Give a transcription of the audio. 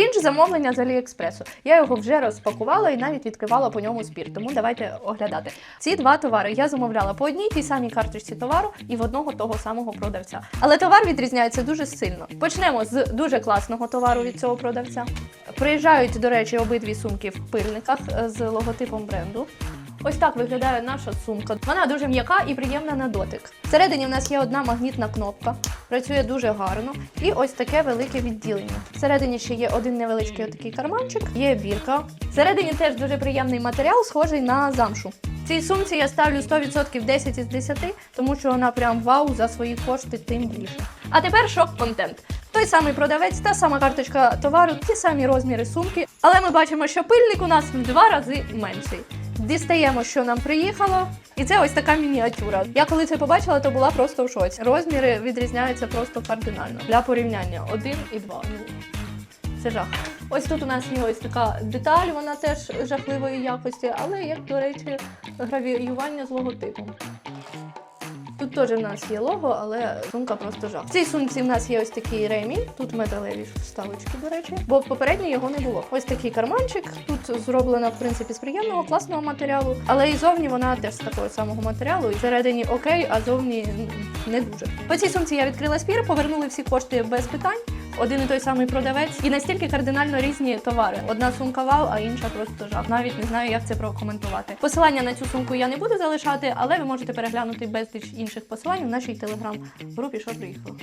Крінж замовлення з Аліекспресу. Я його вже розпакувала і навіть відкривала по ньому збір. Тому давайте оглядати. Ці два товари я замовляла по одній тій самій карточці товару і в одного того самого продавця. Але товар відрізняється дуже сильно. Почнемо з дуже класного товару від цього продавця. Приїжджають, до речі, обидві сумки в пильниках е, з логотипом бренду. Ось так виглядає наша сумка. Вона дуже м'яка і приємна на дотик. Всередині в нас є одна магнітна кнопка, працює дуже гарно. І ось таке велике відділення. Всередині ще є один невеличкий отакий карманчик, є бірка. Всередині теж дуже приємний матеріал, схожий на замшу. Цій сумці я ставлю 100% 10 із 10, тому що вона прям вау за свої кошти тим більше. А тепер шок-контент. Той самий продавець, та сама карточка товару, ті самі розміри сумки, але ми бачимо, що пильник у нас в два рази менший. Дістаємо, що нам приїхало, і це ось така мініатюра. Я коли це побачила, то була просто в шоці. Розміри відрізняються просто кардинально. Для порівняння один і два. Це жах. Ось тут у нас є ось така деталь, вона теж жахливої якості, але як, до речі, гравіювання з логотипом. Тут теж в нас є лого, але сумка просто жах. В цій сумці в нас є ось такий ремінь, тут металеві вставочки, до речі, бо в попередній його не було. Ось такий карманчик. Тут зроблена в принципі з приємного, класного матеріалу, але і зовні вона теж з такого самого матеріалу. І всередині окей, а зовні не дуже. По цій сумці я відкрила спір, повернули всі кошти без питань. Один і той самий продавець, і настільки кардинально різні товари. Одна сумка вау, а інша просто жах. Навіть не знаю, як це прокоментувати. Посилання на цю сумку я не буду залишати, але ви можете переглянути безліч інших посилань в нашій телеграм-групі, що приїхало.